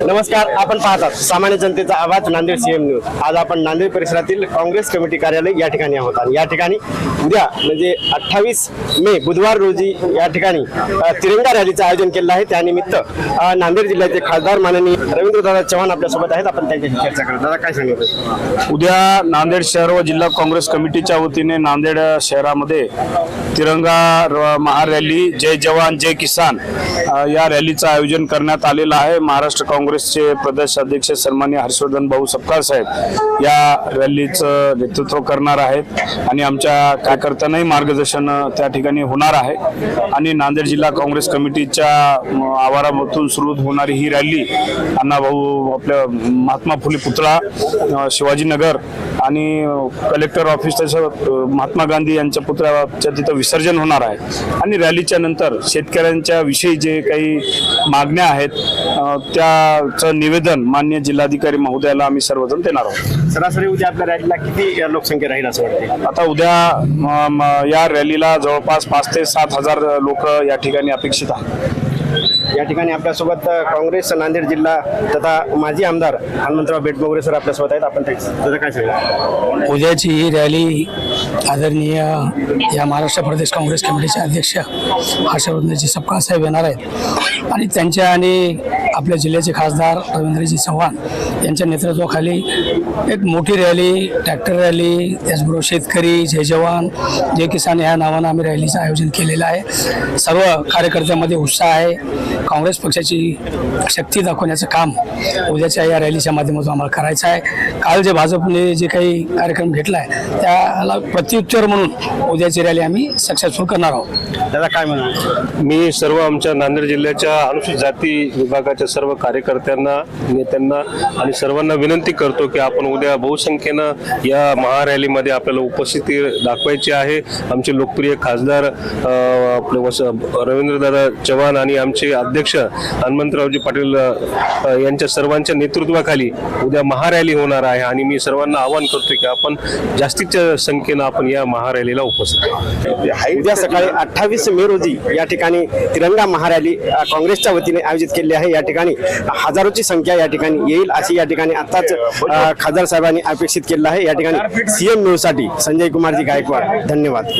नमस्कार आपण पाहतात सामान्य जनतेचा आवाज नांदेड सीएम न्यूज आज आपण नांदेड परिसरातील काँग्रेस कमिटी कार्यालय या ठिकाणी आहोत. आणि या ठिकाणी उद्या म्हणजे अठ्ठावीस मे बुधवार रोजी या ठिकाणी तिरंगा रॅलीचं आयोजन केलं आहे. त्यानिमित्त नांदेड जिल्ह्याचे खासदार माननीय रवींद्रदादा चव्हाण आपल्यासोबत आहेत. आपण त्यांच्याशी चर्चा करत दादा काय सांगितलं उद्या नांदेड शहर व जिल्हा काँग्रेस कमिटीच्या वतीने नांदेड शहरामध्ये तिरंगा र- महारॅली जय जवान जय किसान या रॅलीचं आयोजन करण्यात आलेलं आहे. महाराष्ट्र काँग्रेसचे प्रदेश अध्यक्ष सन्मान्य हर्षवर्धन भाऊ सपकाळ साहेब या रॅलीचं नेतृत्व करणार आहेत आणि आमच्या कार्यकर्त्यांनाही मार्गदर्शन त्या ठिकाणी होणार आहे. आणि नांदेड जिल्हा काँग्रेस कमिटीच्या आवारामधून सुरू होणारी ही रॅली अण्णाभाऊ आपल्या महात्मा फुले पुतळा शिवाजीनगर आणि कलेक्टर ऑफिस महात्मा गांधी यांच्या पुतळ्याच्या तिथं विसर्जन होणार आहे. आणि रॅलीच्या नंतर शेतकऱ्यांच्या विषयी जे काही मागण्या आहेत त्याचं निवेदन मान्य जिल्हाधिकारी महोदयाला आम्ही सर्वजण देणार आहोत. सरासरी उद्या आपल्या रॅलीला किती लोकसंख्या राहील असं वाटते आता उद्या या रॅलीला जवळपास पाच ते सात हजार लोक या ठिकाणी अपेक्षित आहेत. या ठिकाणी आपल्यासोबत काँग्रेस नांदेड जिल्हा तथा माजी आमदार हनुमंतराव बेटमोगरे सर आपल्यासोबत आहेत. आपण त्याचं काय सांगितलं उद्याची ही रॅली आदरणीय या महाराष्ट्र प्रदेश काँग्रेस कमिटीचे अध्यक्ष हर्षवर्धनजी सपकाळ साहेब येणार आहेत. आणि त्यांच्या आणि आपल्या जिल्ह्याचे खासदार रवींद्रजी चव्हाण यांच्या नेतृत्वाखाली एक मोठी रॅली ट्रॅक्टर रॅली त्याचबरोबर शेतकरी जय जवान जय किसान या नावानं आम्ही रॅलीचं आयोजन केलेलं आहे. सर्व कार्यकर्त्यांमध्ये उत्साह आहे. काँग्रेस पक्षाची शक्ती दाखवण्याचं काम उद्याच्या या रॅलीच्या माध्यमातून आम्हाला करायचं आहे. काल जे भाजपने जे काही कार्यक्रम घेतला आहे त्याला प्रत्युत्तर म्हणून उद्याची रॅली आम्ही सक्सेसफुल करणार आहोत. दादा काय म्हणा मी सर्व आमच्या नांदेड जिल्ह्याच्या अनुसूचित जाती विभागाच्या सर्व कार्यकर्त्यांना नेत्यांना आणि सर्वांना विनंती करतो की आपण उद्या बहुसंख्येनं या महारॅलीमध्ये आपल्याला उपस्थिती दाखवायची आहे. आमचे लोकप्रिय खासदार आपले वस रवींद्रदादा चव्हाण आणि आमचे अध्यक्ष हनुमंतरावजी पाटील यांच्या सर्वांच्या नेतृत्वाखाली उद्या महारॅली होणार आहे आणि मी सर्वांना आवाहन करतो की आपण जास्तीच्या संख्येनं आपण या महारॅलीला उपस्थित उद्या सकाळी अठ्ठावीस मे रोजी या ठिकाणी तिरंगा महारॅली काँग्रेसच्या वतीने आयोजित केली आहे. या ठिकाणी हजारोची संख्या या ठिकाणी येईल अशी या ठिकाणी आताच खासदार साहेबांनी अपेक्षित केलं आहे. या ठिकाणी सीएम न्यूजसाठी संजय कुमारजी गायकवाड. धन्यवाद.